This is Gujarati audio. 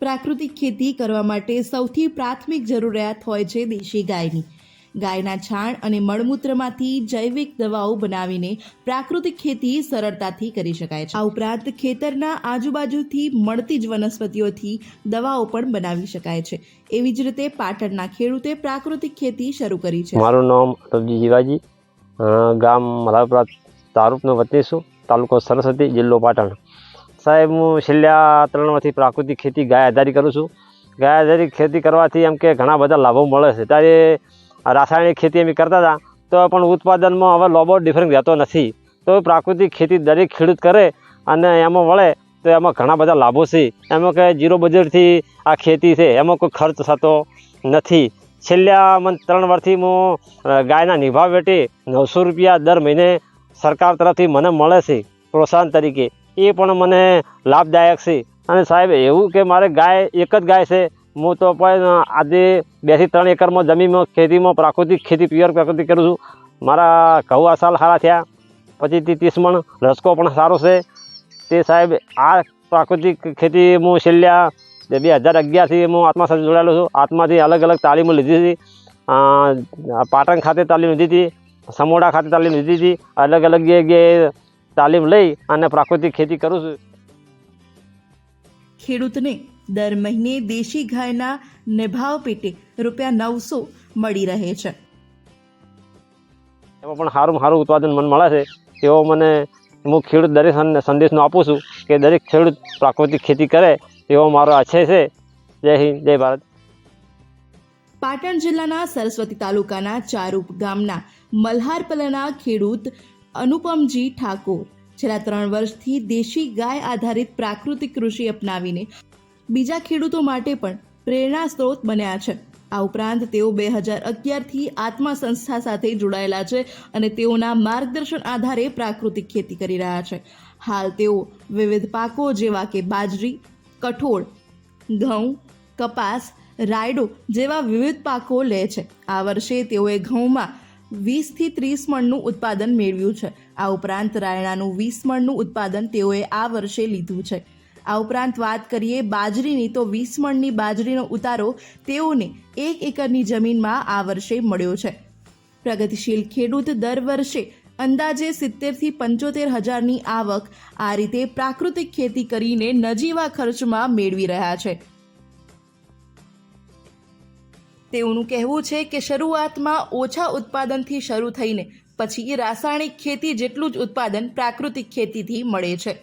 પ્રાકૃતિક ખેતી કરવા માટે સૌથી પ્રાથમિક જરૂરિયાત હોય છે દેશી ગાયની. ગાયના છાણ અને મળમૂત્રમાંથી જૈવિક દવાઓ બનાવીને પ્રાકૃતિક ખેતી સરળતાથી કરી શકાય છે. આ ઉપરાંત ખેતરના આજુબાજુથી મળતી જ વનસ્પતિઓથી દવાઓ પણ બનાવી શકાય છે. એવી જ રીતે પાટણના ખેડૂતે પ્રાકૃતિક ખેતી શરૂ કરી છે. મારું નામ અટલજી જીવાજી ગામ મલાપરા તારૂપનો વતની તાલુકો સરસ્વતી, જિલ્લો પાટણ. સાહેબ, હું છેલ્લા ત્રણ વર્ષથી પ્રાકૃતિક ખેતી ગાય આધારી કરું છું. ગાય આધારિત ખેતી કરવાથી એમ કે ઘણા બધા લાભો મળે છે. ત્યારે રાસાયણિક ખેતી અમે કરતા હતા, તો પણ ઉત્પાદનમાં હવે લોબો ડિફરન્સ રહેતો નથી. તો પ્રાકૃતિક ખેતી દરેક ખેડૂત કરે અને એમાં મળે તો એમાં ઘણા બધા લાભો છે. એમાં કે જીરો બજેટથી આ ખેતી છે, એમાં કોઈ ખર્ચ થતો નથી. છેલ્લા મને ત્રણ વર્ષથી હું ગાયના નિભાવ વેટે નવસો રૂપિયા દર મહિને સરકાર તરફથી મને મળે છે, પ્રોત્સાહન તરીકે. એ પણ મને લાભદાયક છે. અને સાહેબ, એવું કે મારે ગાય એક જ ગાય છે, હું તો પણ આજે બેથી ત્રણ એકરમાં જમીનમાં, ખેતીમાં પ્રાકૃતિક ખેતી પ્યોર પ્રાકૃતિક કરું છું. મારા ઘઉં આ સાલ સારા થયા. પચીસથી ત્રીસ મણ રસકો પણ સારો છે. તે સાહેબ, આ પ્રાકૃતિક ખેતી હું છેલ્લા બે હજાર અગિયારથી હું આત્મા સાથે જોડાયેલો છું. આત્માથી અલગ અલગ તાલીમો લીધી હતી. પાટણ ખાતે તાલીમ લીધી હતી. સમોડા ખાતે તાલીમ લીધી હતી. અલગ અલગ જગ્યાએ તાલીમ લઈ અને પ્રાકૃતિક ખેતી કરું છું. ખેડૂતને દર મહિને દેશી ગાયના નિભાવ પેટે રૂપિયા નવસો મળી રહે છે. એમાં પણ સારું સારું ઉત્પાદન મને મળે છે. એવો મને હું ખેડૂત દરેક સંદેશનો આપું છું કે દરેક ખેડૂત પ્રાકૃતિક ખેતી કરે. એવો મારો આશય છે. જય હિન્દ જય ભારત. પાટણ જિલ્લાના સરસ્વતી તાલુકાના ચારુપ ગામના મલ્હારપલાના ખેડૂત અનુપમજી ઠાકોર, છેલ્લા ત્રણ વર્ષથી દેશી ગાય આધારિત પ્રાકૃતિક કૃષિ અપનાવીને બીજા ખેડૂતો માટે પણ પ્રેરણા સ્ત્રોત બન્યા છે. આ ઉપરાંત તેઓ બે હજાર અગિયારથી આત્મા સંસ્થા સાથે જોડાયેલા છે અને તેઓના માર્ગદર્શન આધારે પ્રાકૃતિક ખેતી કરી રહ્યા છે. હાલ તેઓ વિવિધ પાકો જેવા કે બાજરી, કઠોળ, ઘઉં, કપાસ, રાયડો જેવા વિવિધ પાકો લે છે. આ વર્ષે તેઓએ ઘઉંમાં વીસથી ત્રીસ મણનું ઉત્પાદન મેળવ્યું છે. આ ઉપરાંત રાયણાનું વીસ મણનું ઉત્પાદન તેઓએ આ વર્ષે લીધું છે. આ ઉપરાંત વાત કરીએ બાજરીની, તો વીસ મણની બાજરીનો ઉતારો તેઓને એક એકરની જમીનમાં આ વર્ષે મળ્યો છે. પ્રગતિશીલ ખેડૂત દર વર્ષે અંદાજે સિત્તેરથી પંચોતેર હજારની આવક આ રીતે પ્રાકૃતિક ખેતી કરીને નજીવા ખર્ચમાં મેળવી રહ્યા છે. તેઓનું કહેવું છે કે શરૂઆતમાં ઓછા ઉત્પાદનથી શરૂ થઈને પછી રાસાયણિક ખેતી જેટલું જ ઉત્પાદન પ્રાકૃતિક ખેતીથી મળે છે.